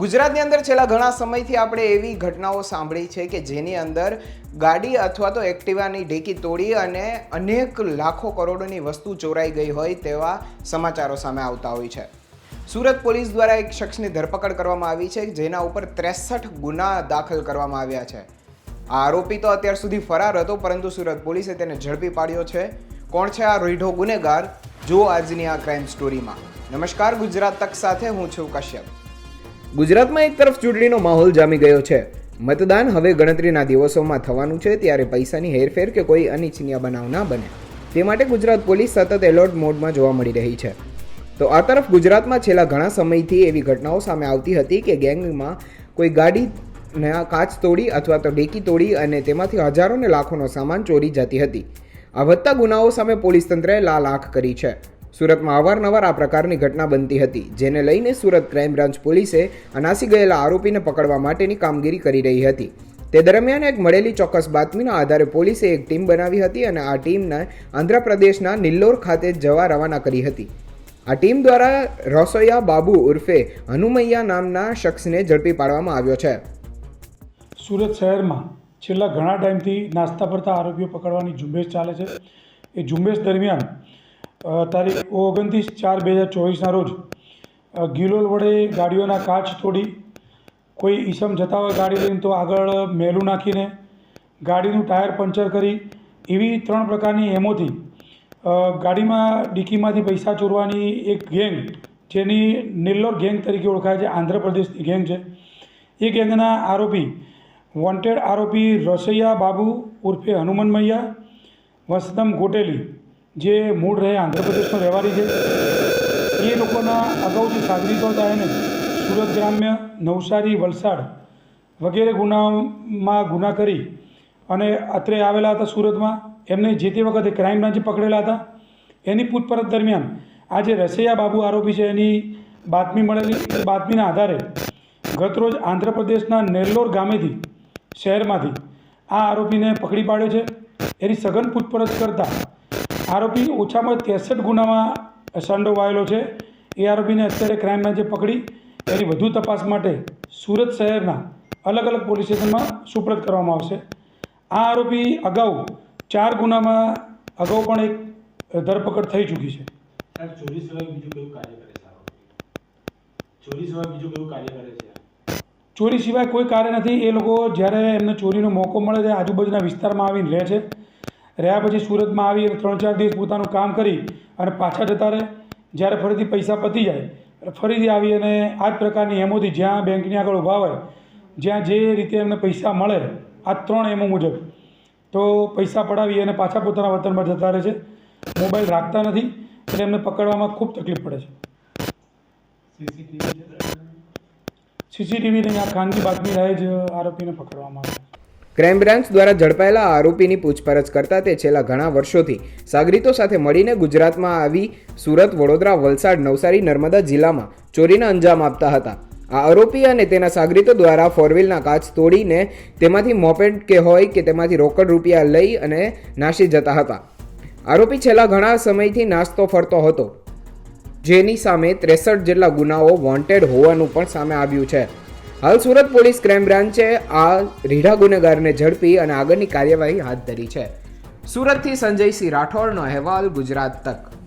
ગુજરાતની અંદર છેલ્લા ઘણા સમયથી આપણે એવી ઘટનાઓ સાંભળી છે કે જેની અંદર ગાડી અથવા તો એક્ટિવાની ઢેકી તોડી અને અનેક લાખો કરોડોની વસ્તુ ચોરાઈ ગઈ હોય તેવા સમાચારો સામે આવતા હોય છે. સુરત પોલીસ દ્વારા એક શખ્સની ધરપકડ કરવામાં આવી છે, જેના ઉપર ત્રેસઠ ગુના દાખલ કરવામાં આવ્યા છે. આ આરોપી તો અત્યાર સુધી ફરાર હતો, પરંતુ સુરત પોલીસે તેને ઝડપી પાડ્યો છે. કોણ છે આ રોઈઢો ગુનેગાર? જો આજની આ ક્રાઇમ સ્ટોરીમાં નમસ્કાર, ગુજરાત તક સાથે હું છું કશ્યપ. ગુજરાતમાં એક તરફ ચૂંટણીનો માહોલ જામી ગયો છે. મતદાન હવે ગણતરીના દિવસોમાં થવાનું છે ત્યારે પૈસાની હેરફેર કે કોઈ અનિચ્છનીય બનાવ ના બને. તે માટે ગુજરાત પોલીસ સતત એલર્ટ મોડમાં જોવા મળી રહી છે. તો આ તરફ ગુજરાતમાં છેલ્લા ઘણા સમયથી એવી ઘટનાઓ સામે આવતી હતી કે ગેંગમાં કોઈ ગાડીના કાચ તોડી અથવા તો ડેકી તોડી અને તેમાંથી હજારો ને લાખોનો સામાન ચોરી જતી હતી. આ વધતા ગુનાઓ સામે પોલીસ તંત્રએ લાલ આંખ કરી છે. સુરતમાં અવારનવાર આ પ્રકારની ઘટના બનતી હતી, જેને લઈને સુરત ક્રાઇમ બ્રાન્ચ પોલીસે અનાસી ગયેલા આરોપીને પકડવા માટેની કામગીરી કરી રહી હતી. તે દરમિયાન એક મળેલી ચોક્કસ બાતમીના આધારે પોલીસે એક ટીમ બનાવી હતી અને આ ટીમને આંધ્રપ્રદેશના નિલ્લોર ખાતે જવા રવાના કરી હતી. આ ટીમ દ્વારા રસોયા બાબુ ઉર્ફે હનુમૈયા નામના શખ્સને ઝડપી પાડવામાં આવ્યો છે. સુરત શહેરમાં છેલ્લા ઘણા ટાઈમથી નાસ્તા ફરતા આરોપીઓ પકડવાની ઝુંબેશ ચાલે છે. એ ઝુંબેશ દરમિયાન તારીખ ઓગણત્રીસ ચાર બે હજાર ચોવીસના રોજ ગિલોલ વડે ગાડીઓના કાચ તોડી, કોઈ ઈસમ જતા હોય ગાડી લઈને તો આગળ મેલું નાખીને ગાડીનું ટાયર પંચર કરી, એવી ત્રણ પ્રકારની એમોથી ગાડીમાં ડિક્કીમાંથી પૈસા ચોરવાની એક ગેંગ, જેની નિલ્લોર ગેંગ તરીકે ઓળખાય છે આંધ્રપ્રદેશની ગેંગ છે. એ ગેંગના આરોપી વોન્ટેડ આરોપી રસૈયા બાબુ ઉર્ફે હનુમન મૈયા વસદમ ગોટેલી જે મૂળ રહે આંધ્રપ્રદેશનો રહેવારી છે, એ લોકોના અગાઉથી સાગરીતો હતા એને સુરત ગ્રામ્ય, નવસારી, વલસાડ વગેરે ગુનામાં ગુના કરી અને અત્રે આવેલા હતા સુરતમાં, એમને જે તે વખતે ક્રાઇમ બ્રાન્ચે પકડેલા હતા. એની પૂછપરછ દરમિયાન આ જે રસૈયા બાબુ આરોપી છે, એની બાતમી મળેલી બાતમીના આધારે ગતરોજ આંધ્રપ્રદેશના નેલ્લોર ગામેથી, શહેરમાંથી આ આરોપીને પકડી પાડ્યો છે. એની સઘન પૂછપરછ કરતાં આરોપી ઓછામાં ત્રેસઠ ગુનામાં સંડોવાયેલો છે. એ આરોપીને અત્યારે ક્રાઇમ બ્રાન્ચે પકડી. એની વધુ તપાસ માટે સુરત શહેરના અલગ અલગ પોલીસ સ્ટેશનમાં સુપ્રત કરવામાં આવશે. આ આરોપી અગાઉ ચાર ગુનામાં અગાઉ પણ એક ધરપકડ થઈ ચૂકી છે. ચોરી સિવાય બીજું કયું કાર્ય કરે છે ચોરી સિવાય બીજું કયું કાર્ય કરે છે? ચોરી સિવાય કોઈ કાર્ય નથી. એ લોકો જ્યારે એમને ચોરીનો મોકો મળે ત્યારે આજુબાજુના વિસ્તારમાં આવીને રહે છે. રહ્યા પછી સુરતમાં આવી અને ત્રણ ચાર દિવસ પોતાનું કામ કરી અને પાછા જતા રહે. જ્યારે ફરીથી પૈસા પતી જાય ફરીથી આવી અને આ જ પ્રકારની એમોથી જ્યાં બેંકની આગળ ઊભા હોય જ્યાં જે રીતે એમને પૈસા મળે આ ત્રણ એમો મુજબ. તો પૈસા પડાવી અને પાછા પોતાના વતનમાં જતા રહે છે. મોબાઈલ રાખતા નથી એટલે એમને પકડવામાં ખૂબ તકલીફ પડે છે. સીસીટીવી સીસીટીવીની આ ખાનગી બાતમી રહે જ આરોપીને પકડવામાં આવે. ક્રાઇમ બ્રાન્ચ દ્વારા ઝડપાયેલા આરોપીની પૂછપરછ કરતા તે છેલ્લા ઘણા વર્ષોથી સાગરીતો સાથે મળીને ગુજરાતમાં આવી સુરત, વડોદરા, વલસાડ, નવસારી, નર્મદા જિલ્લામાં ચોરીના અંજામ આપતા હતા. આ આરોપી અને તેના સાગરીતો દ્વારા ફોરવ્હીલના કાચ તોડીને તેમાંથી મોપેડ કે હોય કે તેમાંથી રોકડ રૂપિયા લઈ અને નાસી જતા હતા. આરોપી છેલ્લા ઘણા સમયથી નાસ્તો ફરતો હતો, જેની સામે ત્રેસઠ જેટલા ગુનાઓ વોન્ટેડ હોવાનું પણ સામે આવ્યું છે. હાલ સુરત પોલીસ ક્રાઇમ બ્રાન્ચે આ રીઢા ગુનેગારને ઝડપી અને આગળની કાર્યવાહી હાથ ધરી છે. સુરતથી સંજયસિંહ રાઠોડનો અહેવાલ ગુજરાત તક.